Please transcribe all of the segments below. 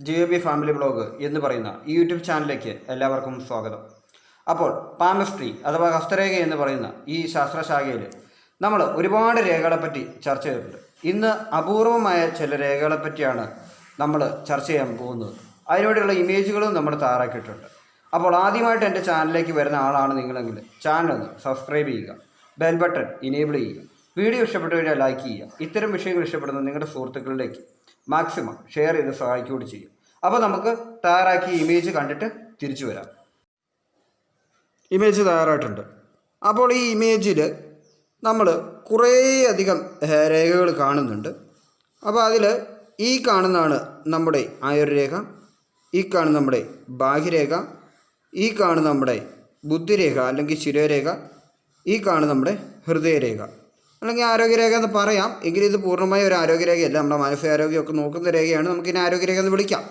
G O B family blog എന്ന് പറയുന്ന ഈ യൂട്യൂബ് ചാനലിലേക്ക് എല്ലാവർക്കും സ്വാഗതം. അപ്പോൾ പാമസ്ട്രി അഥവാ ഹസ്തരേഖ എന്ന് പറയുന്ന ഈ ശാസ്ത്രശാഖയിൽ നമ്മൾ ഒരുപാട് രേഖകളെ പറ്റി ചർച്ച ചെയ്തിട്ടുണ്ട്. ഇന്ന് അപൂർവമായ ചില രേഖകളെ പറ്റിയാണ് നമ്മൾ ചർച്ച ചെയ്യാൻ പോകുന്നത്. അതിനുവേണ്ടിയുള്ള ഇമേജുകളും നമ്മൾ തയ്യാറാക്കിയിട്ടുണ്ട്. അപ്പോൾ ആദ്യമായിട്ട് എന്റെ ചാനലിലേക്ക് വരുന്ന ആളാണ് നിങ്ങളെങ്കിൽ ചാനൽ ഒന്ന് സബ്സ്ക്രൈബ് ചെയ്യുക ബെൽ ബട്ടൺ ഇനേബിൾ ചെയ്യുക വീഡിയോ ഇഷ്ടപ്പെട്ടു കഴിഞ്ഞാൽ ലൈക്ക് ചെയ്യുക ഇത്തരം വിഷയങ്ങൾ ഇഷ്ടപ്പെടുന്ന നിങ്ങളുടെ സുഹൃത്തുക്കളിലേക്ക് മാക്സിമം ഷെയർ ചെയ്ത് സഹായിക്കുകയും ചെയ്യും. അപ്പോൾ നമുക്ക് തയ്യാറാക്കിയ ഇമേജ് കണ്ടിട്ട് തിരിച്ചു വരാം. ഇമേജ് തയ്യാറായിട്ടുണ്ട്. അപ്പോൾ ഈ ഇമേജിൽ നമ്മൾ കുറേയധികം രേഖകൾ കാണുന്നുണ്ട്. അപ്പോൾ അതിൽ ഈ കാണുന്നതാണ് നമ്മുടെ ആയുർരേഖ ഈ കാണുന്ന നമ്മുടെ ബാഹ്യരേഖ ഈ കാണുന്ന നമ്മുടെ ബുദ്ധിരേഖ അല്ലെങ്കിൽ ശിരോരേഖ ഈ കാണുന്ന നമ്മുടെ ഹൃദയരേഖ. അല്ലെങ്കിൽ ആരോഗ്യരേഖ എന്ന് പറയാം. എങ്കിലും ഇത് പൂർണമായ ഒരു ആരോഗ്യരേഖയല്ല. നമ്മുടെ മാനസികാരോഗ്യമൊക്കെ നോക്കുന്ന രേഖയാണ്. നമുക്കിനി ആരോഗ്യരേഖ എന്ന് വിളിക്കാം.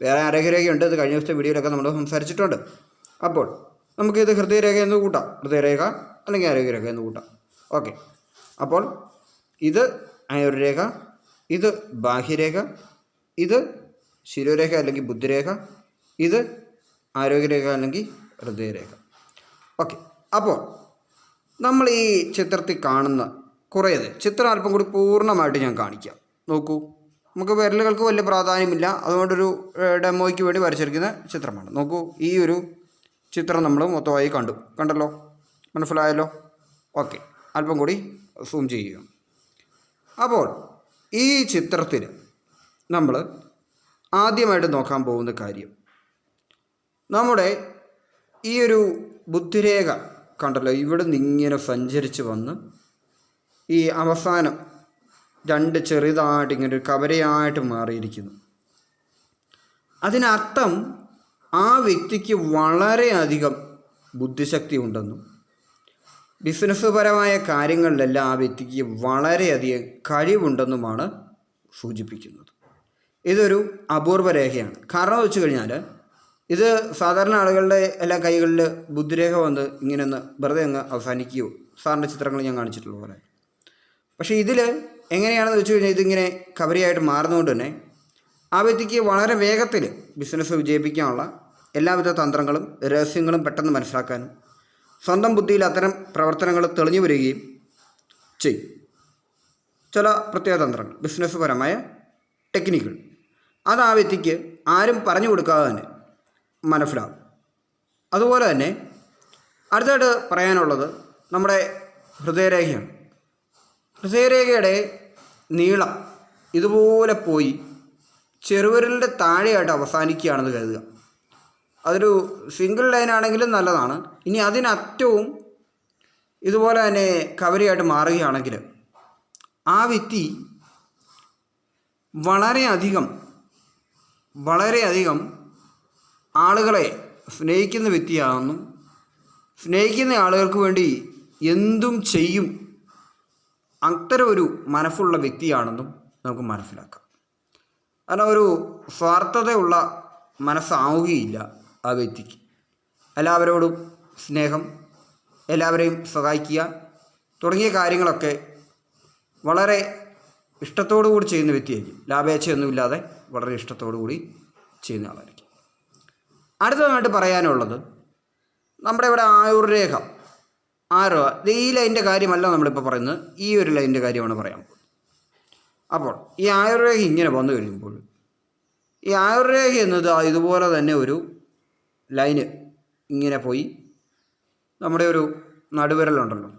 വേറെ ആരോഗ്യരേഖയുണ്ട്. ഇത് കഴിഞ്ഞ ദിവസത്തെ വീഡിയോയിലൊക്കെ നമ്മൾ സംസാരിച്ചിട്ടുണ്ട്. അപ്പോൾ നമുക്കിത് ഹൃദയരേഖ എന്ന് കൂട്ടാം. ഹൃദയരേഖ അല്ലെങ്കിൽ ആരോഗ്യരേഖ എന്ന് കൂട്ടാം. ഓക്കെ. അപ്പോൾ ഇത് ആയുർരേഖ ഇത് ബാഹ്യരേഖ ഇത് ശിരോരേഖ അല്ലെങ്കിൽ ബുദ്ധിരേഖ ഇത് ആരോഗ്യരേഖ അല്ലെങ്കിൽ ഹൃദയരേഖ. ഓക്കെ. അപ്പോൾ നമ്മൾ ഈ ചിത്രത്തിൽ കാണുന്ന കുറേത്. ചിത്രം അല്പം കൂടി പൂർണമായിട്ട് ഞാൻ കാണിക്കാം. നോക്കൂ. നമുക്ക് വിരലുകൾക്ക് വലിയ പ്രാധാന്യമില്ല. അതുകൊണ്ടൊരു ഡെമോയ്ക്ക് വേണ്ടി വരച്ചിരിക്കുന്ന ചിത്രമാണ്. നോക്കൂ. ഈ ഒരു ചിത്രം നമ്മൾ മൊത്തമായി കണ്ടു. കണ്ടല്ലോ? മനസ്സിലായല്ലോ? ഓക്കെ. അല്പം കൂടി സൂം ചെയ്യുക. അപ്പോൾ ഈ ചിത്രത്തിൽ നമ്മൾ ആദ്യമായിട്ട് നോക്കാൻ പോകുന്ന കാര്യം നമ്മുടെ ഈ ഒരു ബുദ്ധിരേഖ കണ്ടല്ലോ? ഇവിടെ നിന്ന് ഇങ്ങനെ സഞ്ചരിച്ച് വന്ന് ഈ അവസാനം രണ്ട് ചെറുതായിട്ട് ഇങ്ങനെ ഒരു കവരയായിട്ട് മാറിയിരിക്കുന്നു. അതിനർത്ഥം ആ വ്യക്തിക്ക് വളരെയധികം ബുദ്ധിശക്തി ഉണ്ടെന്നും ബിസിനസ് പരമായ കാര്യങ്ങളിലെല്ലാം ആ വ്യക്തിക്ക് വളരെയധികം കഴിവുണ്ടെന്നുമാണ് സൂചിപ്പിക്കുന്നത്. ഇതൊരു അപൂർവ രേഖയാണ്. കാരണം വെച്ച് കഴിഞ്ഞാൽ ഇത് സാധാരണ ആളുകളുടെ എല്ലാ കൈകളിൽ ബുദ്ധിരേഖ വന്ന് ഇങ്ങനെ ഒന്ന് വെറുതെ അങ്ങ് അവസാനിക്കുകയോ സാറിന്റെ ചിത്രങ്ങൾ ഞാൻ കാണിച്ചിട്ടുള്ള പോലെ. പക്ഷേ ഇതിൽ എങ്ങനെയാണെന്ന് വെച്ച് കഴിഞ്ഞാൽ ഇതിങ്ങനെ കവരിയായിട്ട് മാറുന്നതുകൊണ്ട് തന്നെ ആ വ്യക്തിക്ക് വളരെ വേഗത്തിൽ ബിസിനസ് വിജയിപ്പിക്കാനുള്ള എല്ലാവിധ തന്ത്രങ്ങളും രഹസ്യങ്ങളും പെട്ടെന്ന് മനസ്സിലാക്കാനും സ്വന്തം ബുദ്ധിയിൽ അത്തരം പ്രവർത്തനങ്ങൾ തെളിഞ്ഞു വരികയും ചെയ്യും. ചില പ്രത്യേക തന്ത്രങ്ങൾ. ബിസിനസ് പരമായ ടെക്നിക്കുകൾ അത് ആ വ്യക്തിക്ക് ആരും പറഞ്ഞു കൊടുക്കാതെ തന്നെ മനസ്സിലാവും. അതുപോലെ തന്നെ അടുത്തായിട്ട് പറയാനുള്ളത് നമ്മുടെ ഹൃദയരേഖയാണ്. ഹൃദയരേഖയുടെ നീളം ഇതുപോലെ പോയി ചെറുവിരലിന്റെ താഴെയായിട്ട് അവസാനിക്കുകയാണെന്ന് കരുതുക. അതൊരു സിംഗിൾ ലൈൻ ആണെങ്കിലും നല്ലതാണ്. ഇനി അതിനറ്റവും ഇതുപോലെ തന്നെ കവരിയായിട്ട് മാറുകയാണെങ്കിൽ ആ വ്യക്തി വളരെയധികം വളരെയധികം ആളുകളെ സ്നേഹിക്കുന്ന വ്യക്തിയാണെന്നും സ്നേഹിക്കുന്ന ആളുകൾക്ക് വേണ്ടി എന്തും ചെയ്യും അത്തരം ഒരു മനസ്സുള്ള വ്യക്തിയാണെന്നും നമുക്ക് മനസ്സിലാക്കാം. കാരണം ഒരു സ്വാർത്ഥതയുള്ള മനസ്സാവുകയില്ല ആ വ്യക്തിക്ക്. എല്ലാവരോടും സ്നേഹം എല്ലാവരെയും സഹായിക്കുക തുടങ്ങിയ കാര്യങ്ങളൊക്കെ വളരെ ഇഷ്ടത്തോടു കൂടി ചെയ്യുന്ന വ്യക്തിയായിരിക്കും. ലാഭേച്ഛയൊന്നുമില്ലാതെ വളരെ ഇഷ്ടത്തോടു കൂടി ചെയ്യുന്ന ആളായിരിക്കും. അടുത്തതായിട്ട് പറയാനുള്ളത് നമ്മുടെ ഇവിടെ ആയുർരേഖ ആരോ ഈ ലൈന്റെ കാര്യമല്ല നമ്മളിപ്പോൾ പറയുന്നത്. ഈ ഒരു ലൈന്റെ കാര്യമാണ് പറയാൻ പോകുന്നത്. അപ്പോൾ ഈ ആയുർരേഖ ഇങ്ങനെ വന്നു കഴിയുമ്പോൾ ഈ ആയുർരേഖ എന്നത് ഇതുപോലെ തന്നെ ഒരു ലൈന് ഇങ്ങനെ പോയി. നമ്മുടെ ഒരു നടുവിരലുണ്ടല്ലോ.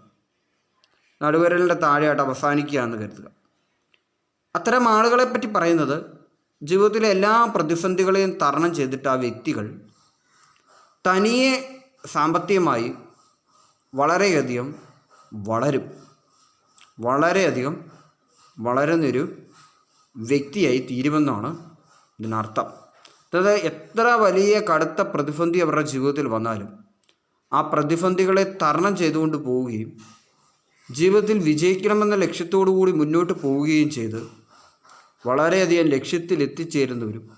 നടുവിരലിന്റെ താഴെയായിട്ട് അവസാനിക്കുകയാണെന്ന് കരുതുക. അത്തരം ആളുകളെ പറ്റി പറയുന്നത് ജീവിതത്തിലെ എല്ലാ പ്രതിസന്ധികളെയും തരണം ചെയ്തിട്ട് ആ വ്യക്തികൾ തനിയെ സാമ്പത്തികമായി വളരെയധികം വളരും. വളരെയധികം വളരുന്നൊരു വ്യക്തിയായി തീരുമെന്നാണ് ഇതിനർത്ഥം. അതായത് എത്ര വലിയ കടുത്ത പ്രതിസന്ധി അവരുടെ ജീവിതത്തിൽ വന്നാലും ആ പ്രതിസന്ധികളെ തരണം ചെയ്തുകൊണ്ട് പോവുകയും ജീവിതത്തിൽ വിജയിക്കണമെന്ന ലക്ഷ്യത്തോടു കൂടി മുന്നോട്ട് പോവുകയും ചെയ്ത് വളരെയധികം ലക്ഷ്യത്തിൽ എത്തിച്ചേരുന്നവരും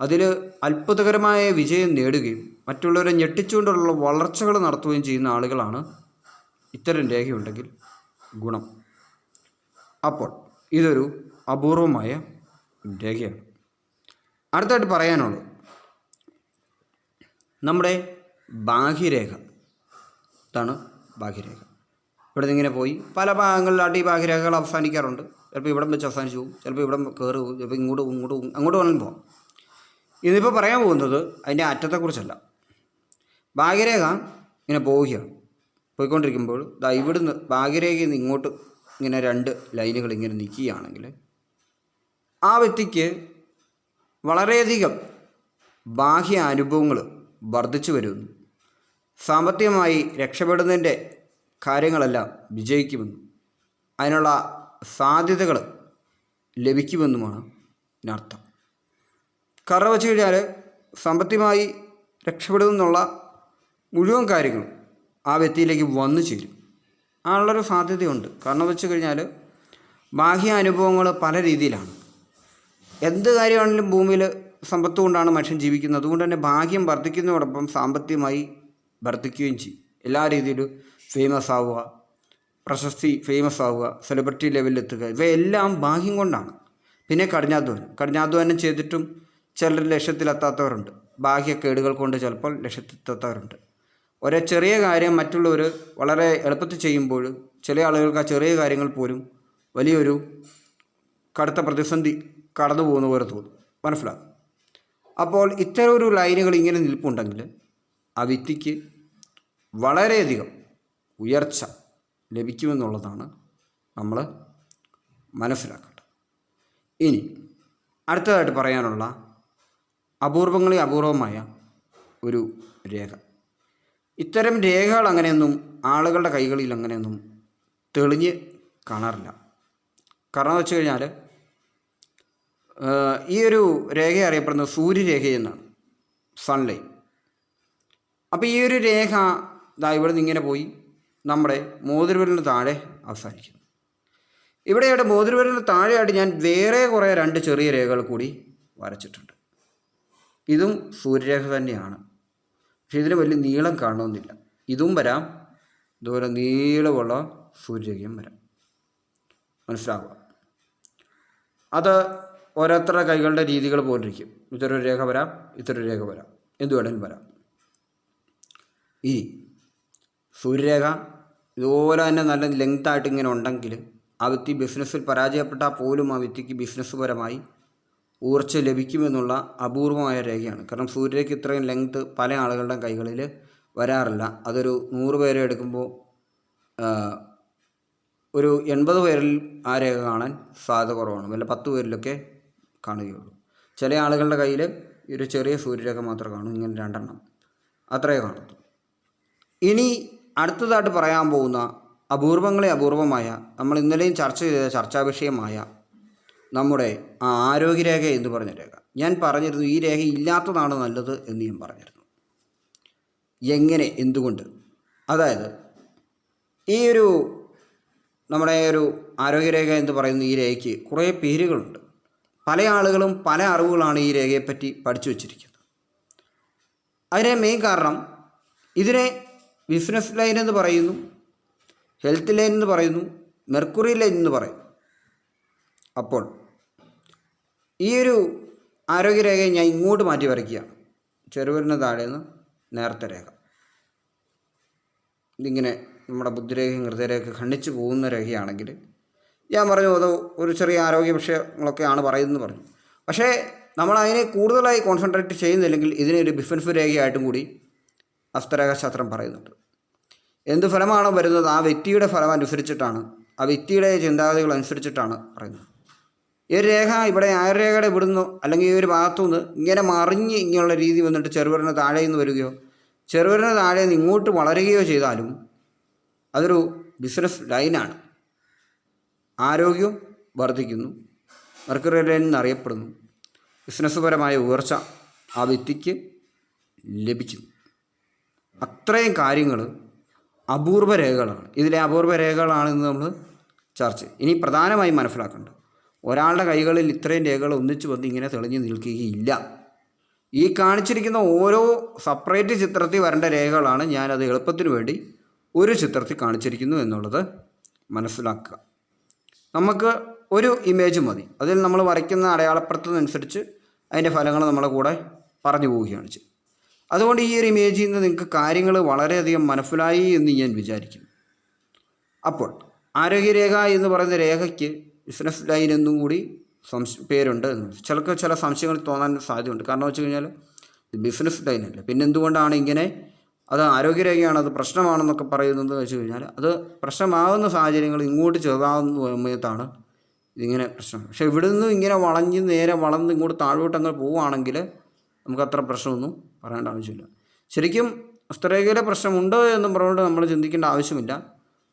അതിൽ അത്ഭുതകരമായ വിജയം നേടുകയും മറ്റുള്ളവരെ ഞെട്ടിച്ചുകൊണ്ടുള്ള വളർച്ചകൾ നടത്തുകയും ചെയ്യുന്ന ആളുകളാണ് ഇത്തരം രേഖയുണ്ടെങ്കിൽ ഗുണം. അപ്പോൾ ഇതൊരു അപൂർവമായ രേഖയാണ്. അടുത്തായിട്ട് പറയാനുള്ളത് നമ്മുടെ ബാഹ്യരേഖ. ഇതാണ് ബാഹ്യരേഖ. ഇവിടെ നിന്ന് ഇങ്ങനെ പോയി പല ഭാഗങ്ങളിലായിട്ട് ഈ ബാഹ്യരേഖകൾ അവസാനിക്കാറുണ്ട്. ചിലപ്പോൾ ഇവിടം വെച്ച് അവസാനിച്ചു പോകും ചിലപ്പോൾ ഇവിടം കയറി പോകും ചിലപ്പോൾ ഇങ്ങോട്ട് ഇങ്ങോട്ട് അങ്ങോട്ട് വേണമെങ്കിൽ പോകാം. ഇന്നിപ്പോൾ പറയാൻ പോകുന്നത് അതിന്റെ അറ്റത്തെക്കുറിച്ചല്ല. ഭാഗ്യരേഖ ഇങ്ങനെ പോവുകയാണ് പോയിക്കൊണ്ടിരിക്കുമ്പോൾ ദാ ഇവിടുന്ന് ഭാഗ്യരേഖയിൽ നിന്ന് ഇങ്ങോട്ട് ഇങ്ങനെ രണ്ട് ലൈനുകൾ ഇങ്ങനെ നിൽക്കുകയാണെങ്കിൽ ആ വ്യക്തിക്ക് വളരെയധികം ബാഹ്യ അനുഭവങ്ങൾ വർദ്ധിച്ചു വരുന്നു. സാമ്പത്തികമായി രക്ഷപ്പെടുന്നതിന്റെ കാര്യങ്ങളെല്ലാം വിജയിക്കുമെന്നും അതിനുള്ള സാധ്യതകൾ ലഭിക്കുമെന്നുമാണ് ഇതിനർത്ഥം. കാരണം വെച്ച് കഴിഞ്ഞാൽ സാമ്പത്തികമായി രക്ഷപ്പെടുമെന്നുള്ള മുഴുവൻ കാര്യങ്ങളും ആ വ്യക്തിയിലേക്ക് വന്നു ചേരും. ആളുള്ളൊരു സാധ്യതയുണ്ട്. കാരണം വെച്ച് കഴിഞ്ഞാൽ ബാഹ്യ അനുഭവങ്ങൾ പല രീതിയിലാണ്. എന്ത് കാര്യമാണെങ്കിലും ഭൂമിയിൽ സമ്പത്ത് കൊണ്ടാണ് മനുഷ്യൻ ജീവിക്കുന്നത്. അതുകൊണ്ട് തന്നെ ഭാഗ്യം വർദ്ധിക്കുന്നതോടൊപ്പം സാമ്പത്തികമായി വർദ്ധിക്കുകയും ചെയ്യും. എല്ലാ രീതിയിലും ഫേമസ് ആവുക പ്രശസ്തി ഫേമസ് ആവുക സെലിബ്രിറ്റി ലെവലിലെത്തുക ഇവയെല്ലാം ഭാഗ്യം കൊണ്ടാണ്. പിന്നെ കഠിനാധ്വാനം. കഠിനാധ്വാനം ചെയ്തിട്ടും ചിലർ ലക്ഷ്യത്തിലെത്താത്തവരുണ്ട്. ബാഹ്യ കേടുകൾ കൊണ്ട് ചിലപ്പോൾ ലക്ഷ്യത്തിലെത്താത്തവരുണ്ട്. ഒരേ ചെറിയ കാര്യം മറ്റുള്ളവർ വളരെ എളുപ്പത്തിൽ ചെയ്യുമ്പോൾ ചില ആളുകൾക്ക് ആ ചെറിയ കാര്യങ്ങൾ പോലും വലിയൊരു കടുത്ത പ്രതിസന്ധി കടന്നു പോകുന്ന പോലെ തോന്നും. മനസ്സിലാകും അപ്പോൾ ഇത്തരം ഒരു ലൈനുകൾ ഇങ്ങനെ നിൽപ്പുണ്ടെങ്കിൽ ആ വ്യക്തിക്ക് വളരെയധികം ഉയർച്ച ലഭിക്കുമെന്നുള്ളതാണ് നമ്മൾ മനസ്സിലാക്കേണ്ടത്. ഇനി അടുത്തതായിട്ട് പറയാനുള്ള അപൂർവങ്ങളെ അപൂർവമായ ഒരു രേഖ. ഇത്തരം രേഖകൾ അങ്ങനെയൊന്നും ആളുകളുടെ കൈകളിൽ അങ്ങനെയൊന്നും തെളിഞ്ഞ് കാണാറില്ല. കാരണം എന്ന് വെച്ച് കഴിഞ്ഞാൽ ഈ ഒരു രേഖ അറിയപ്പെടുന്നത് സൂര്യരേഖ എന്നാണ്. സൺലൈറ്റ് അപ്പോൾ ഈ ഒരു രേഖ ദാ ഇവിടെ നിന്ന് ഇങ്ങനെ പോയി നമ്മുടെ മോതിരവിരലിന് താഴെ അവസാനിക്കുന്നു. ഇവിടെയായിട്ട് മോതിരവിരലിന് താഴെയായിട്ട് ഞാൻ വേറെ കുറേ രണ്ട് ചെറിയ രേഖകൾ കൂടി വരച്ചിട്ടുണ്ട്. ഇതും സൂര്യരേഖ തന്നെയാണ്. പക്ഷേ ഇതിന് വലിയ നീളം കാണണമെന്നില്ല. ഇതും വരാം. ഇതുപോലെ നീളമുള്ള സൂര്യരേഖയും വരാം. മനസ്സിലാവുക അത് ഓരോരുത്തരുടെ കൈകളുടെ രീതികൾ പോലിരിക്കും. ഇതൊരു രേഖ വരാം ഇത്തരം രേഖ വരാം. എന്ത് വേണമെങ്കിലും വരാം. ഇനി സൂര്യരേഖ ഇതുപോലെ തന്നെ നല്ല ലെങ്തായിട്ട് ഇങ്ങനെ ഉണ്ടെങ്കിൽ ആ വ്യക്തി ബിസിനസ്സിൽ പരാജയപ്പെട്ടാൽ പോലും ആ വ്യക്തിക്ക് ബിസിനസ് പരമായി ഊർച്ച ലഭിക്കുമെന്നുള്ള അപൂർവമായ രേഖയാണ്. കാരണം സൂര്യരേഖ ഇത്രയും ലെങ്ത്ത് പല ആളുകളുടെ കൈകളിൽ വരാറില്ല. അതൊരു നൂറ് പേരെ എടുക്കുമ്പോൾ ഒരു എൺപത് പേരിൽ ആ രേഖ കാണാൻ സാധ്യത കുറവാണ്. വല്ല പത്ത് പേരിലൊക്കെ കാണുകയുള്ളൂ. ചില ആളുകളുടെ കയ്യിൽ ഒരു ചെറിയ സൂര്യരേഖ മാത്രമേ കാണൂ ഇങ്ങനെ രണ്ടെണ്ണം. അത്രയേ കാണത്തുള്ളൂ. ഇനി അടുത്തതായിട്ട് പറയാൻ പോകുന്ന അപൂർവങ്ങളെ അപൂർവമായ നമ്മൾ ഇന്നലെയും ചർച്ച ചെയ്ത ചർച്ചാ വിഷയമായ നമ്മുടെ ആരോഗ്യരേഖ എന്ന് പറഞ്ഞ രേഖ. ഞാൻ പറഞ്ഞിരുന്നു ഈ രേഖ ഇല്ലാത്തതാണ് നല്ലത് എന്ന് ഞാൻ പറഞ്ഞിരുന്നു. എങ്ങനെ? എന്തുകൊണ്ട്? അതായത് ഈ ഒരു നമ്മുടെ ഒരു ആരോഗ്യരേഖ എന്ന് പറയുന്ന ഈ രേഖയ്ക്ക് കുറേ പേരുകളുണ്ട്. പല ആളുകളും പല അറിവുകളാണ് ഈ രേഖയെപ്പറ്റി പഠിച്ചു വച്ചിരിക്കുന്നത്. അതിനെ മെയിൻ കാരണം ഇതിനെ ബിസിനസ് ലൈൻ എന്ന് പറയുന്നു ഹെൽത്ത് ലൈൻ എന്ന് പറയുന്നു മെർക്കുറി ലൈൻ എന്ന് പറയുന്നു. അപ്പോൾ ഈ ഒരു ആരോഗ്യരേഖയെ ഞാൻ ഇങ്ങോട്ട് മാറ്റി വരയ്ക്കുകയാണ് ചെറുവിരലിന് താഴെ നിന്ന് നേർത്ത രേഖ. ഇതിങ്ങനെ നമ്മുടെ ബുദ്ധിരേഖയും ഹൃദയരേഖ ഖണ്ഡിച്ചു പോകുന്ന രേഖയാണെങ്കിൽ ഞാൻ പറഞ്ഞു അത് ഒരു ചെറിയ ആരോഗ്യ വിഷയങ്ങളൊക്കെയാണ് പറയുന്നത് പറഞ്ഞു. പക്ഷേ നമ്മൾ അതിനെ കൂടുതലായി കോൺസെൻട്രേറ്റ് ചെയ്യുന്നില്ലെങ്കിൽ ഇതിനൊരു ബിഫൻഫ് രേഖയായിട്ടും കൂടി ഹസ്തരേഖാശാസ്ത്രം പറയുന്നുണ്ട്. എന്ത് ഫലമാണോ വരുന്നത് ആ വ്യക്തിയുടെ ഫലം അനുസരിച്ചിട്ടാണ് ആ വ്യക്തിയുടെ ചിന്താഗതികൾ അനുസരിച്ചിട്ടാണ് പറയുന്നത്. ഈ ഒരു രേഖ ഇവിടെ ആയുർരേഖയുടെ ഇവിടുന്ന് അല്ലെങ്കിൽ ഈ ഒരു ഭാഗത്തുനിന്ന് ഇങ്ങനെ മറിഞ്ഞ് ഇങ്ങനെയുള്ള രീതി വന്നിട്ട് ചെറുവിരലിന് താഴെ നിന്ന് വരികയോ ചെറുവിരലിന് താഴെ നിന്ന് ഇങ്ങോട്ട് വളരുകയോ ചെയ്താലും അതൊരു ബിസിനസ് ലൈനാണ് ആരോഗ്യം വർദ്ധിക്കുന്നു. മെർക്കുറി ലൈൻ എന്നറിയപ്പെടുന്നു ബിസിനസ് പരമായ ഉയർച്ച ആ വ്യക്തിക്ക് ലഭിക്കുന്നു. അത്രയും കാര്യങ്ങൾ അപൂർവ രേഖകളാണ്. ഇതിലെ അപൂർവ രേഖകളാണെന്ന് നമ്മൾ ചർച്ച ഇനി പ്രധാനമായും മനസ്സിലാക്കേണ്ടത് ഒരാളുടെ കൈകളിൽ ഇത്രയും രേഖകൾ ഒന്നിച്ചു വന്ന് ഇങ്ങനെ തെളിഞ്ഞു നിൽക്കുകയില്ല. ഈ കാണിച്ചിരിക്കുന്ന ഓരോ സെപ്പറേറ്റ് ചിത്രത്തിൽ വരേണ്ട രേഖകളാണ് ഞാനത് എളുപ്പത്തിന് വേണ്ടി ഒരു ചിത്രത്തിൽ കാണിച്ചിരിക്കുന്നു എന്നുള്ളത് മനസ്സിലാക്കുക. നമുക്ക് ഒരു ഇമേജ് മതി. അതിൽ നമ്മൾ വരയ്ക്കുന്ന അടയാളപ്പെടുത്തുന്നതനുസരിച്ച് അതിന്റെ ഫലങ്ങൾ നമ്മളെ കൂടെ പറഞ്ഞു പോവുകയാണ് ചെയ്യുന്നത് അതുകൊണ്ട് ഈ ഒരു ഇമേജിൽ നിന്ന് നിങ്ങൾക്ക് കാര്യങ്ങൾ വളരെയധികം മനസ്സിലായി എന്ന് ഞാൻ വിചാരിക്കുന്നു. അപ്പോൾ ആരോഗ്യരേഖ എന്ന് പറയുന്ന രേഖയ്ക്ക് ബിസിനസ് ലൈൻ എന്നും കൂടി സംശ പേരുണ്ട്. ചിലക്ക് ചില സംശയങ്ങൾ തോന്നാൻ സാധ്യതയുണ്ട്. കാരണം വെച്ച് കഴിഞ്ഞാൽ ബിസിനസ് ലൈൻ അല്ല? പിന്നെ എന്തുകൊണ്ടാണ് ഇങ്ങനെ അത് ആരോഗ്യരേഖയാണ് അത് പ്രശ്നമാണെന്നൊക്കെ പറയുന്നത് വെച്ച് കഴിഞ്ഞാൽ അത് പ്രശ്നമാകുന്ന സാഹചര്യങ്ങൾ ഇങ്ങോട്ട് ചെറുതാകുന്ന സമയത്താണ് ഇതിങ്ങനെ പ്രശ്നം. പക്ഷേ ഇവിടെ നിന്ന് ഇങ്ങനെ വളഞ്ഞ് നേരെ വളർന്ന് ഇങ്ങോട്ട് താഴോട്ടങ്ങൾ പോവുകയാണെങ്കിൽ നമുക്ക് അത്ര പ്രശ്നമൊന്നും പറയേണ്ട ആവശ്യമില്ല. ശരിക്കും ഹസ്തരേഖയിലെ പ്രശ്നമുണ്ടോ എന്ന് പറഞ്ഞുകൊണ്ട് നമ്മൾ ചിന്തിക്കേണ്ട ആവശ്യമില്ല.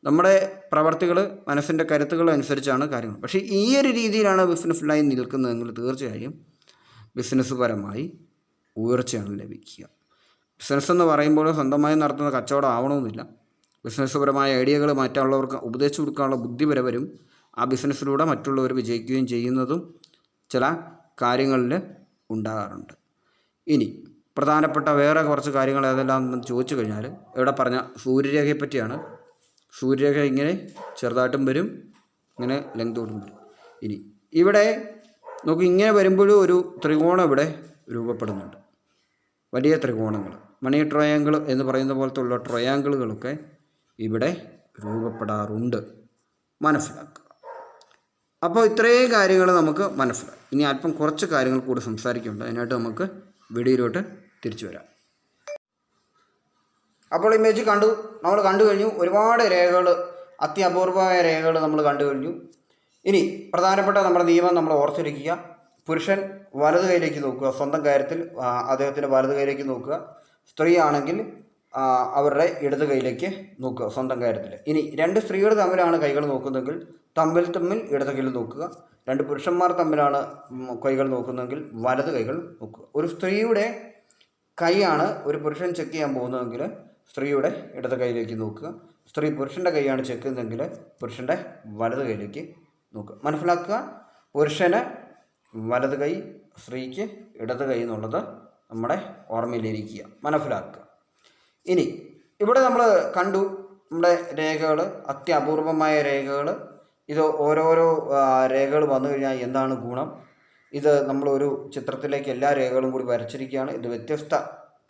നമ്മുടെ പ്രവർത്തികൾ മനസ്സിന്റെ കരുത്തുകൾ അനുസരിച്ചാണ് കാര്യങ്ങൾ. പക്ഷേ ഈ ഒരു രീതിയിലാണ് ബിസിനസ് ലൈൻ നിൽക്കുന്നതെങ്കിൽ തീർച്ചയായും ബിസിനസ് പരമായി ഉയർച്ചയാണ് ലഭിക്കുക. ബിസിനസ് എന്ന് പറയുമ്പോൾ സ്വന്തമായി നടത്തുന്ന കച്ചവടം ആവണമെന്നില്ല. ബിസിനസ് പരമായ ഐഡിയകൾ മാറ്റാനുള്ളവർക്ക് ഉപദേശിച്ചു കൊടുക്കാനുള്ള ബുദ്ധി വരെ വരും. ആ ബിസിനസ്സിലൂടെ മറ്റുള്ളവർ വിജയിക്കുകയും ചെയ്യുന്നതും ചില കാര്യങ്ങളിൽ ഉണ്ടാകാറുണ്ട്. ഇനി പ്രധാനപ്പെട്ട വേറെ കുറച്ച് കാര്യങ്ങൾ ഏതെല്ലാം എന്ന് ചോദിച്ചു കഴിഞ്ഞാൽ ഇവിടെ പറഞ്ഞ സൂര്യരേഖയെ പറ്റിയാണ് സൂര്യരേഖ ഇങ്ങനെ ചെറുതായിട്ടും വരും ഇങ്ങനെ ലെങ്തോട്ടും വരും ഇനി ഇവിടെ നമുക്ക് ഇങ്ങനെ വരുമ്പോഴും ഒരു ത്രികോണം ഇവിടെ രൂപപ്പെടുന്നുണ്ട്. വലിയ ത്രികോണങ്ങൾ. മണി ട്രയാങ്കിൾ എന്ന് പറയുന്ന പോലത്തെ ഉള്ള ട്രയാങ്കിളുകളൊക്കെ ഇവിടെ രൂപപ്പെടാറുണ്ട്. മനസ്സിലാക്കുക. അപ്പോൾ ഇത്രയും കാര്യങ്ങൾ നമുക്ക് മനസ്സിലായി. ഇനി അല്പം കുറച്ച് കാര്യങ്ങൾ കൂടി സംസാരിക്കുന്നുണ്ട്. അതിനായിട്ട് നമുക്ക് വീഡിയോയിലോട്ട് തിരിച്ചു വരാം. അപ്പോൾ ഇമേജ് കണ്ടു. നമ്മൾ കണ്ടു കഴിഞ്ഞു. ഒരുപാട് രേഖകൾ അത്യപൂർവമായ രേഖകൾ നമ്മൾ കണ്ടു കഴിഞ്ഞു. ഇനി പ്രധാനപ്പെട്ട നമ്മുടെ നിയമം നമ്മൾ ഓർത്തിരിക്കുക. പുരുഷൻ വലത് കൈയിലേക്ക് നോക്കുക. സ്വന്തം കാര്യത്തിൽ അദ്ദേഹത്തിന്റെ വലത് കൈയിലേക്ക് നോക്കുക. സ്ത്രീ ആണെങ്കിൽ അവരുടെ ഇടത് കൈയിലേക്ക് നോക്കുക സ്വന്തം കാര്യത്തിൽ. ഇനി രണ്ട് സ്ത്രീകൾ തമ്മിലാണ് കൈകൾ നോക്കുന്നതെങ്കിൽ തമ്മിൽ തമ്മിൽ ഇടത് കൈയിൽ നോക്കുക. രണ്ട് പുരുഷന്മാർ തമ്മിലാണ് കൈകൾ നോക്കുന്നതെങ്കിൽ വലത് കൈകൾ നോക്കുക. ഒരു സ്ത്രീയുടെ കൈയാണ് ഒരു പുരുഷൻ ചെക്ക് ചെയ്യാൻ പോകുന്നതെങ്കിൽ സ്ത്രീയുടെ ഇടത് കൈയിലേക്ക് നോക്കുക. സ്ത്രീ പുരുഷന്റെ കൈയാണ് ചെക്കുന്നതെങ്കിൽ പുരുഷന്റെ വലത് കൈയിലേക്ക് നോക്കുക. മനസ്സിലാക്കുക? പുരുഷന് വലത് കൈ സ്ത്രീക്ക് ഇടത് കൈ എന്നുള്ളത് നമ്മുടെ ഓർമ്മയിലിരിക്കുക. മനസ്സിലാക്കുക. ഇനി ഇവിടെ നമ്മൾ കണ്ടു നമ്മുടെ രേഖകൾ അത്യപൂർവമായ രേഖകൾ ഇത് ഓരോരോ രേഖകൾ വന്നു കഴിഞ്ഞാൽ എന്താണ് ഗുണം? ഇത് നമ്മളൊരു ചിത്രത്തിലേക്ക് എല്ലാ രേഖകളും കൂടി വരച്ചിരിക്കുകയാണ്. ഇത് വ്യത്യസ്ത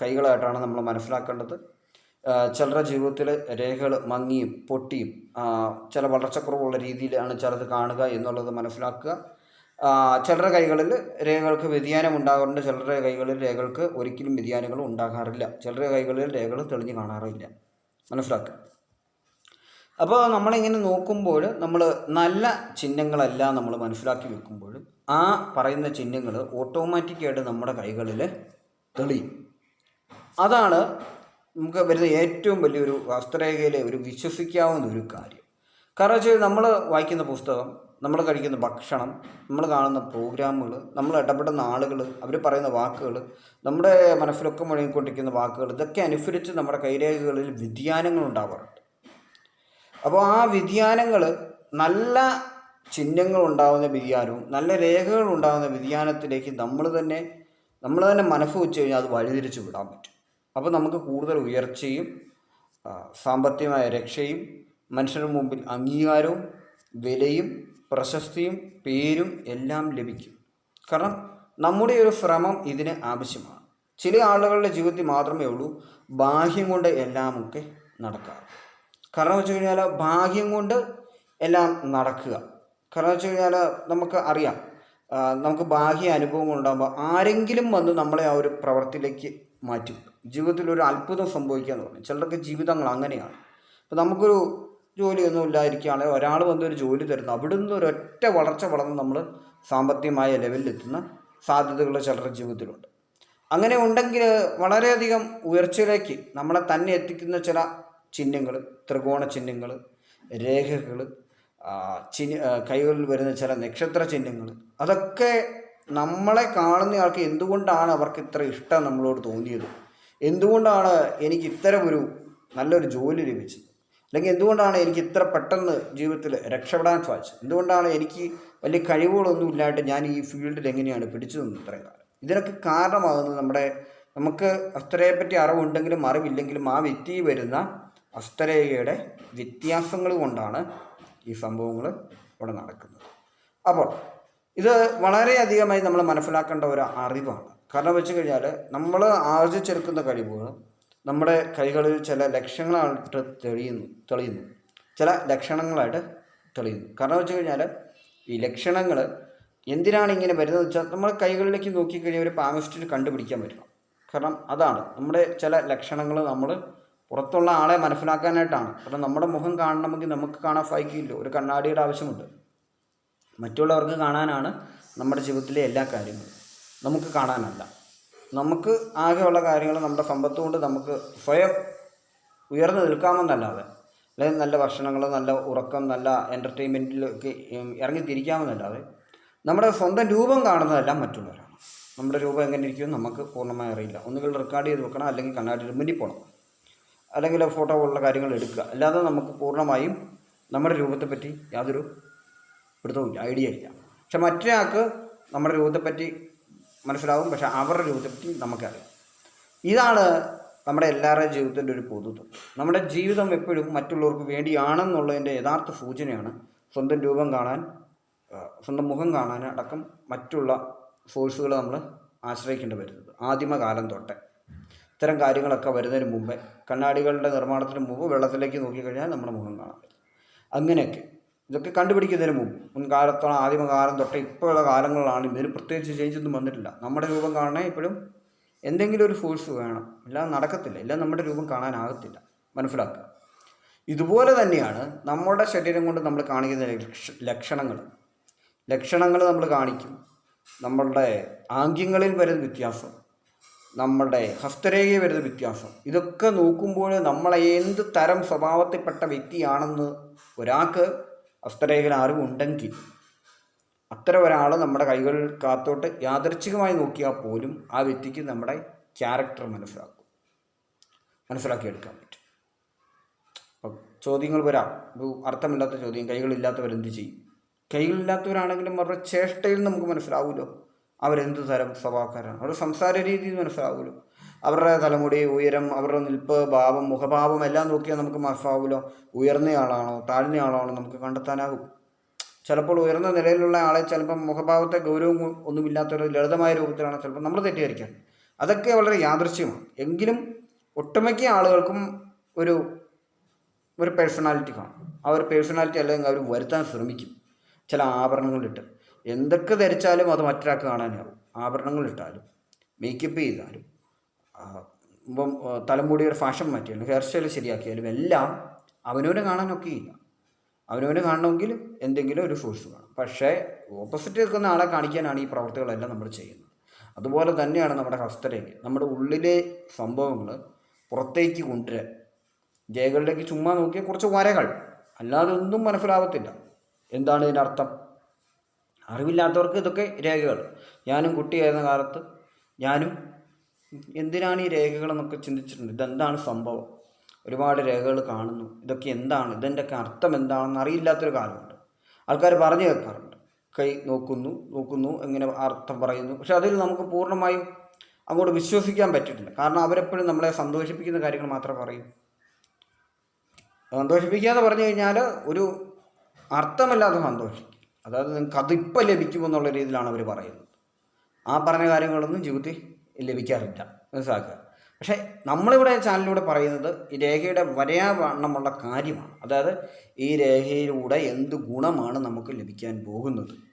കൈകളായിട്ടാണ് നമ്മൾ മനസ്സിലാക്കേണ്ടത്. ചിലരുടെ ജീവിതത്തിൽ രേഖകൾ മങ്ങിയും പൊട്ടിയും ചില വളർച്ചക്കുറവുള്ള രീതിയിലാണ് ചിലത് കാണുക എന്നുള്ളത് മനസ്സിലാക്കുക. ചിലരുടെ കൈകളിൽ രേഖകൾക്ക് വ്യതിയാനം ഉണ്ടാകാറുണ്ട് ചിലരുടെ കൈകളിൽ രേഖകൾക്ക് ഒരിക്കലും വ്യതിയാനങ്ങൾ ഉണ്ടാകാറില്ല. ചിലരുടെ കൈകളിൽ രേഖകൾ തെളിഞ്ഞു കാണാറില്ല. മനസ്സിലാക്കുക അപ്പോൾ നമ്മളിങ്ങനെ നോക്കുമ്പോൾ നമ്മൾ നല്ല ചിഹ്നങ്ങളല്ല നമ്മൾ മനസ്സിലാക്കി വെക്കുമ്പോൾ ആ പറയുന്ന ചിഹ്നങ്ങൾ ഓട്ടോമാറ്റിക്കായിട്ട് നമ്മുടെ കൈകളിൽ തെളിയും. അതാണ് നമുക്ക് വരുന്ന ഏറ്റവും വലിയൊരു വസ്ത്രരേഖയിലെ ഒരു വിശ്വസിക്കാവുന്ന ഒരു കാര്യം. കാരണം വെച്ചാൽ നമ്മൾ വായിക്കുന്ന പുസ്തകം നമ്മൾ കഴിക്കുന്ന ഭക്ഷണം നമ്മൾ കാണുന്ന പ്രോഗ്രാമുകൾ നമ്മൾ ഇടപെടുന്ന ആളുകൾ അവർ പറയുന്ന വാക്കുകൾ നമ്മുടെ മനസ്സിലൊക്കെ മുഴങ്ങിക്കൊണ്ടിരിക്കുന്ന വാക്കുകൾ ഇതൊക്കെ അനുസരിച്ച് നമ്മുടെ കൈരേഖകളിൽ വ്യതിയാനങ്ങൾ ഉണ്ടാവാറുണ്ട്. അപ്പോൾ ആ വ്യതിയാനങ്ങൾ നല്ല ചിഹ്നങ്ങൾ ഉണ്ടാകുന്ന വ്യതിയാനവും നല്ല രേഖകൾ ഉണ്ടാകുന്ന വ്യതിയാനത്തിലേക്ക് നമ്മൾ തന്നെ നമ്മൾ തന്നെ മനസ്സ് വെച്ച് കഴിഞ്ഞാൽ അത് വഴിതിരിച്ച് വിടാൻ പറ്റും. അപ്പോൾ നമുക്ക് കൂടുതൽ ഉയർച്ചയും സാമ്പത്തികമായ രക്ഷയും മനുഷ്യരുടെ മുമ്പിൽ അംഗീകാരവും വിലയും പ്രശസ്തിയും പേരും എല്ലാം ലഭിക്കും. കാരണം നമ്മുടെ ഒരു ശ്രമം ഇതിന് ആവശ്യമാണ്. ചില ആളുകളുടെ ജീവിതത്തിൽ മാത്രമേ ഉള്ളൂ ബാഹ്യം കൊണ്ട് എല്ലാമൊക്കെ നടക്കാറ്. കാരണം വെച്ച് കഴിഞ്ഞാൽ ഭാഗ്യം കൊണ്ട് എല്ലാം നടക്കുക. കാരണം വെച്ച് കഴിഞ്ഞാൽ നമുക്ക് അറിയാം നമുക്ക് ബാഹ്യ അനുഭവങ്ങൾ ഉണ്ടാകുമ്പോൾ ആരെങ്കിലും വന്ന് നമ്മളെ ആ ഒരു പ്രവൃത്തിയിലേക്ക് മാറ്റും ജീവിതത്തിൽ ഒരു അത്ഭുതം സംഭവിക്കുക എന്ന് പറഞ്ഞു. ചിലർക്ക് ജീവിതങ്ങൾ അങ്ങനെയാണ്. അപ്പോൾ നമുക്കൊരു ജോലിയൊന്നും ഇല്ലായിരിക്കുകയാണെങ്കിൽ ഒരാൾ വന്ന് ഒരു ജോലി തരുന്നു. അവിടുന്ന് ഒരൊറ്റ വളർച്ച വളർന്ന് നമ്മൾ സാമ്പത്തികമായ ലെവലിലെത്തുന്ന സാധ്യതകൾ ചിലരുടെ ജീവിതത്തിലുണ്ട്. അങ്ങനെ ഉണ്ടെങ്കിൽ വളരെയധികം ഉയർച്ചയിലേക്ക് നമ്മളെ തന്നെ എത്തിക്കുന്ന ചില ചിഹ്നങ്ങൾ ത്രികോണ ചിഹ്നങ്ങൾ രേഖകൾ ചിഹ്ന കൈകളിൽ വരുന്ന ചില നക്ഷത്ര ചിഹ്നങ്ങൾ അതൊക്കെ നമ്മളെ കാണുന്നയാൾക്ക് എന്തുകൊണ്ടാണ് അവർക്ക് ഇത്ര ഇഷ്ടം നമ്മളോട് തോന്നിയത്? എന്തുകൊണ്ടാണ് എനിക്ക് ഇത്തരം ഒരു നല്ലൊരു ജോലി ലഭിച്ചത്? അല്ലെങ്കിൽ എന്തുകൊണ്ടാണ് എനിക്ക് ഇത്ര പെട്ടെന്ന് ജീവിതത്തിൽ രക്ഷപ്പെടാൻ സാധിച്ചത്? എന്തുകൊണ്ടാണ് എനിക്ക് വലിയ കഴിവുകളൊന്നും ഇല്ലാണ്ട് ഞാൻ ഈ ഫീൽഡിൽ എങ്ങനെയാണ് പിടിച്ചു നിന്നത് ഇത്രയും കാലം? ഇതിനൊക്കെ കാരണമാകുന്നത് നമ്മുടെ നമുക്ക് അസ്തരയെപ്പറ്റി അറിവുണ്ടെങ്കിലും അറിവില്ലെങ്കിലും ആ വ്യക്തി വരുന്ന അസ്തരേഖയുടെ വ്യത്യാസങ്ങൾ കൊണ്ടാണ് ഈ സംഭവങ്ങൾ ഇവിടെ നടക്കുന്നത്. അപ്പോൾ ഇത് വളരെയധികമായി നമ്മൾ മനസ്സിലാക്കേണ്ട ഒരു അറിവാണ്. കാരണം വെച്ച് കഴിഞ്ഞാൽ നമ്മൾ ആർജിച്ചെടുക്കുന്ന കഴിവുകൾ നമ്മുടെ കൈകളിൽ ചില ലക്ഷണങ്ങളായിട്ട് തെളിയുന്നു തെളിയുന്നു. ചില ലക്ഷണങ്ങളായിട്ട് തെളിയുന്നു. കാരണം വെച്ച് കഴിഞ്ഞാൽ ഈ ലക്ഷണങ്ങൾ എന്തിനാണ് ഇങ്ങനെ വരുന്നത് വെച്ചാൽ നമ്മൾ കൈകളിലേക്ക് നോക്കിക്കഴിഞ്ഞാൽ ഒരു പാമിസ്റ്റിന് കണ്ടുപിടിക്കാൻ പറ്റണം കാരണം അതാണ്. നമ്മുടെ ചില ലക്ഷണങ്ങൾ നമ്മൾ പുറത്തുള്ള ആളെ മനസ്സിലാക്കാനായിട്ടാണ്. കാരണം നമ്മുടെ മുഖം കാണണമെങ്കിൽ നമുക്ക് കാണാൻ സാധിക്കില്ല ഒരു കണ്ണാടിയുടെ ആവശ്യമുണ്ട്. മറ്റുള്ളവർക്ക് കാണാനാണ് നമ്മുടെ ജീവിതത്തിലെ എല്ലാ കാര്യങ്ങളും. നമുക്ക് കാണാനല്ല. നമുക്ക് ആകെയുള്ള കാര്യങ്ങൾ നമ്മുടെ സമ്പത്ത് കൊണ്ട് നമുക്ക് സ്വയം ഉയർന്നു നിൽക്കാമെന്നല്ലാതെ അല്ലെങ്കിൽ നല്ല ഭക്ഷണങ്ങൾ നല്ല ഉറക്കം നല്ല എന്റർടൈൻമെന്റിലൊക്കെ ഇറങ്ങി തിരിക്കാമെന്നല്ലാതെ നമ്മുടെ സ്വന്തം രൂപം കാണുന്നതെല്ലാം മറ്റുള്ളവരാണ്. നമ്മുടെ രൂപം എങ്ങനെ ഇരിക്കും നമുക്ക് പൂർണമായി അറിയില്ല. ഒന്നുകിൽ റെക്കോർഡ് ചെയ്ത് വെക്കണം അല്ലെങ്കിൽ കണ്ണാടിയിൽ മുന്നിൽ പോകണം. അല്ലെങ്കിൽ ഫോട്ടോ പോലുള്ള കാര്യങ്ങൾ എടുക്കുക. അല്ലാതെ നമുക്ക് പൂർണമായും നമ്മുടെ രൂപത്തെപ്പറ്റി യാതൊരു പിടുത്തവും ഐഡിയ ഇല്ല. പക്ഷെ മറ്റൊരാൾക്ക് നമ്മുടെ രൂപത്തെപ്പറ്റി മനസ്സിലാവും. പക്ഷെ അവരുടെ രൂപത്തെപ്പറ്റി നമുക്കറിയാം. ഇതാണ് നമ്മുടെ എല്ലാവരുടെയും ജീവിതത്തിന്റെ ഒരു പൊതുത്വം. നമ്മുടെ ജീവിതം എപ്പോഴും മറ്റുള്ളവർക്ക് വേണ്ടിയാണെന്നുള്ളതിന്റെ യഥാർത്ഥ സൂചനയാണ് സ്വന്തം രൂപം കാണാൻ സ്വന്തം മുഖം കാണാൻ അടക്കം മറ്റുള്ള സോഴ്സുകൾ നമ്മൾ ആശ്രയിക്കേണ്ടി വരുന്നത്. ആദിമകാലം തൊട്ടേ. ഇത്തരം കാര്യങ്ങളൊക്കെ വരുന്നതിന് മുമ്പേ കണ്ണാടികളുടെ നിർമ്മാണത്തിന് മുമ്പ് വെള്ളത്തിലേക്ക് നോക്കിക്കഴിഞ്ഞാൽ നമ്മുടെ മുഖം കാണാൻ പറ്റും. അങ്ങനെയൊക്കെ. ഇതൊക്കെ കണ്ടുപിടിക്കുന്നതിന് മുമ്പ് മുൻകാലത്തോളം ആദിമകാലം തൊട്ട് ഇപ്പോഴുള്ള കാലങ്ങളിലാണ് ഇതിന് പ്രത്യേകിച്ച് ചേഞ്ച് ഒന്നും വന്നിട്ടില്ല. നമ്മുടെ രൂപം കാണാൻ ഇപ്പോഴും എന്തെങ്കിലും ഒരു ഫോഴ്സ് വേണം. എല്ലാം നടക്കത്തില്ല. ഇല്ല നമ്മുടെ രൂപം കാണാനാകത്തില്ല. മനസ്സിലാക്കുക. ഇതുപോലെ തന്നെയാണ് നമ്മുടെ ശരീരം കൊണ്ട് നമ്മൾ കാണിക്കുന്ന ലക്ഷ ലക്ഷണങ്ങൾ ലക്ഷണങ്ങൾ നമ്മൾ കാണിക്കും. നമ്മളുടെ ആംഗ്യങ്ങളിൽ വരുന്ന വ്യത്യാസം നമ്മളുടെ ഹസ്തരേഖയിൽ വരുന്ന വ്യത്യാസം ഇതൊക്കെ നോക്കുമ്പോൾ നമ്മളെ എന്ത് തരം സ്വഭാവത്തിൽപ്പെട്ട വ്യക്തിയാണെന്ന് ഒരാൾക്ക് ഹസ്തരേഖയിൽ അറിവുണ്ടെങ്കിൽ അത്തരം ഒരാൾ നമ്മുടെ കൈകൾ കാത്തോട്ട് യാദർച്ഛികമായി നോക്കിയാൽ പോലും ആ വ്യക്തിക്ക് നമ്മുടെ ക്യാരക്ടർ മനസ്സിലാക്കും. മനസ്സിലാക്കിയെടുക്കാൻ പറ്റും. അപ്പം ചോദ്യങ്ങൾ വരാം. ഒരു അർത്ഥമില്ലാത്ത ചോദ്യം. കൈകളില്ലാത്തവരെന്ത് ചെയ്യും? കൈകളില്ലാത്തവരാണെങ്കിലും അവരുടെ ചേഷ്ടയിൽ നമുക്ക് മനസ്സിലാവുമല്ലോ അവരെന്ത് തരം സ്വഭാവക്കാരാണ്? അവരുടെ സംസാര രീതി മനസ്സിലാവുമല്ലോ അവരുടെ തലമുടി ഉയരം അവരുടെ നിൽപ്പ് ഭാവം മുഖഭാവം എല്ലാം നോക്കിയാൽ നമുക്ക് മനസ്സിലാവുമല്ലോ ഉയർന്നയാളാണോ താഴ്ന്നയാളാണോ നമുക്ക് കണ്ടെത്താനാകും. ചിലപ്പോൾ ഉയർന്ന നിലയിലുള്ള ആളെ ചിലപ്പം മുഖഭാവത്തെ ഗൗരവം ഒന്നുമില്ലാത്തൊരു ലളിതമായ രൂപത്തിലാണ് ചിലപ്പോൾ നമ്മൾ തെറ്റിദ്ധരിക്കാൻ. അതൊക്കെ വളരെ യാദൃശ്യമാണ്. എങ്കിലും ഒട്ടുമിക്ക ആളുകൾക്കും ഒരു ഒരു പേഴ്സണാലിറ്റി കാണും. ആ ഒരു പേഴ്സണാലിറ്റി അല്ലെങ്കിൽ അവർ വരുത്താൻ ശ്രമിക്കും. ചില ആഭരണങ്ങളിട്ട് എന്തൊക്കെ ധരിച്ചാലും അത് മറ്റൊരാൾക്ക് കാണാനാവും ആഭരണങ്ങളിട്ടാലും മേക്കപ്പ് ചെയ്താലും ഇപ്പം തലമുടിയുടെ ഫാഷൻ മാറ്റിയാലും ഹെയർ സ്റ്റൈൽ ശരിയാക്കിയാലും എല്ലാം അവനവനെ കാണാനൊക്കെ ഇല്ല. അവനവനെ കാണണമെങ്കിൽ എന്തെങ്കിലും ഒരു ഫോഴ്സ് വേണം. പക്ഷേ ഓപ്പോസിറ്റ് നിൽക്കുന്ന ആളെ കാണിക്കാനാണ് ഈ പ്രവർത്തികളെല്ലാം നമ്മൾ ചെയ്യുന്നത്. അതുപോലെ തന്നെയാണ് നമ്മുടെ ഹസ്തരേഖ. നമ്മുടെ ഉള്ളിലെ സംഭവങ്ങൾ പുറത്തേക്ക് കൊണ്ടുവരാൻ. ജയകളിലേക്ക് ചുമ്മാ നോക്കിയ കുറച്ച് വരകൾ. അല്ലാതെ ഒന്നും മനസ്സിലാവത്തില്ല. എന്താണ് ഇതിന്റെ അർത്ഥം? അറിവില്ലാത്തവർക്ക് ഇതൊക്കെ രേഖകൾ. ഞാനും കുട്ടിയായിരുന്ന കാലത്ത് ഞാനും എന്തിനാണ് ഈ രേഖകളെന്നൊക്കെ ചിന്തിച്ചിട്ടുണ്ട്. ഇതെന്താണ് സംഭവം? ഒരുപാട് രേഖകൾ കാണുന്നു. ഇതൊക്കെ എന്താണ്? ഇതിന്റെയൊക്കെ അർത്ഥം എന്താണെന്ന് അറിയില്ലാത്തൊരു കാലമുണ്ട്. ആൾക്കാർ പറഞ്ഞു കേൾക്കാറുണ്ട്. കൈ നോക്കുന്നു നോക്കുന്നു എങ്ങനെ അർത്ഥം പറയുന്നു. പക്ഷെ അതിൽ നമുക്ക് പൂർണമായും അങ്ങോട്ട് വിശ്വസിക്കാൻ പറ്റിയിട്ടില്ല. കാരണം അവരെപ്പോഴും നമ്മളെ സന്തോഷിപ്പിക്കുന്ന കാര്യങ്ങൾ മാത്രമേ പറയൂ. സന്തോഷിപ്പിക്കാതെ പറഞ്ഞു കഴിഞ്ഞാൽ ഒരു അർത്ഥമല്ലാതെ സന്തോഷിക്കും. അതായത് നിങ്ങൾക്ക് അതിപ്പോൾ ലഭിക്കുമെന്നുള്ള രീതിയിലാണ് അവർ പറയുന്നത്. ആ പറഞ്ഞ കാര്യങ്ങളൊന്നും ജീവിതത്തിൽ ലഭിക്കാറില്ല. മനസ്സിലാക്കുക? പക്ഷേ നമ്മളിവിടെ ചാനലിലൂടെ പറയുന്നത് ഈ രേഖയുടെ വരയാ വണ്ണമുള്ള കാര്യമാണ്. അതായത് ഈ രേഖയിലൂടെ എന്ത് ഗുണമാണ് നമുക്ക് ലഭിക്കാൻ പോകുന്നത്?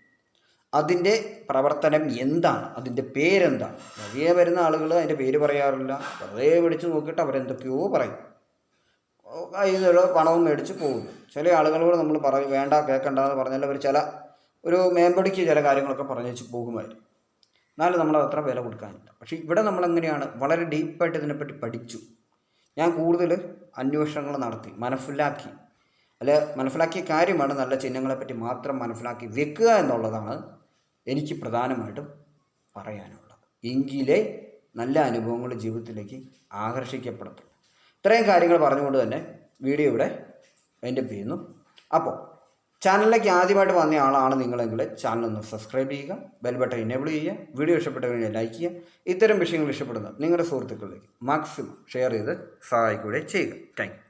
അതിന്റെ പ്രവർത്തനം എന്താണ്? അതിന്റെ പേരെന്താണ്? വഴിയെ വരുന്ന ആളുകൾ അതിന്റെ പേര് പറയാറില്ല. വെറുതെ പിടിച്ച് നോക്കിയിട്ട് അവരെന്തൊക്കെയോ പറയും. കയ്യിൽ പണവും മേടിച്ച് പോകുന്നു ചില ആളുകളോട് നമ്മൾ പറയും വേണ്ട കേൾക്കണ്ട എന്ന് പറഞ്ഞാൽ അവർ ചില ഒരു മേമ്പടിക്ക് ചില കാര്യങ്ങളൊക്കെ പറഞ്ഞു വെച്ച് പോകുമായിരുന്നു എന്നാലും നമ്മൾ അത്ര വില കൊടുക്കാനില്ല. പക്ഷേ ഇവിടെ നമ്മൾ എങ്ങനെയാണ്? വളരെ ഡീപ്പായിട്ട് ഇതിനെപ്പറ്റി പഠിച്ചു. ഞാൻ കൂടുതൽ അന്വേഷണങ്ങൾ നടത്തി മനസ്സിലാക്കി. അല്ല മനസ്സിലാക്കിയ കാര്യമാണ് നല്ല ചിഹ്നങ്ങളെപ്പറ്റി മാത്രം മനസ്സിലാക്കി വെക്കുക എന്നുള്ളതാണ് എനിക്ക് പ്രധാനമായിട്ടും പറയാനുള്ളത്. എങ്കിലേ നല്ല അനുഭവങ്ങൾ ജീവിതത്തിലേക്ക് ആകർഷിക്കപ്പെടത്തുള്ളൂ. ഇത്രയും കാര്യങ്ങൾ പറഞ്ഞുകൊണ്ട് തന്നെ വീഡിയോ ഇവിടെ എന്റെ ചെയ്യുന്നു. അപ്പോൾ ചാനലിലേക്ക് ആദ്യമായിട്ട് വന്ന ആളാണ് നിങ്ങളെങ്കിൽ ചാനൽ ഒന്ന് സബ്സ്ക്രൈബ് ചെയ്യുക ബെൽ ബട്ടൺ എനേബിൾ ചെയ്യുക വീഡിയോ ഇഷ്ടപ്പെട്ട കഴിഞ്ഞാൽ ലൈക്ക് ചെയ്യുക ഇത്തരം വിഷയങ്ങൾ ഇഷ്ടപ്പെടുന്ന നിങ്ങളുടെ സുഹൃത്തുക്കളിലേക്ക് മാക്സിമം ഷെയർ ചെയ്ത് സഹായിക്കുകയും ചെയ്യുക. താങ്ക്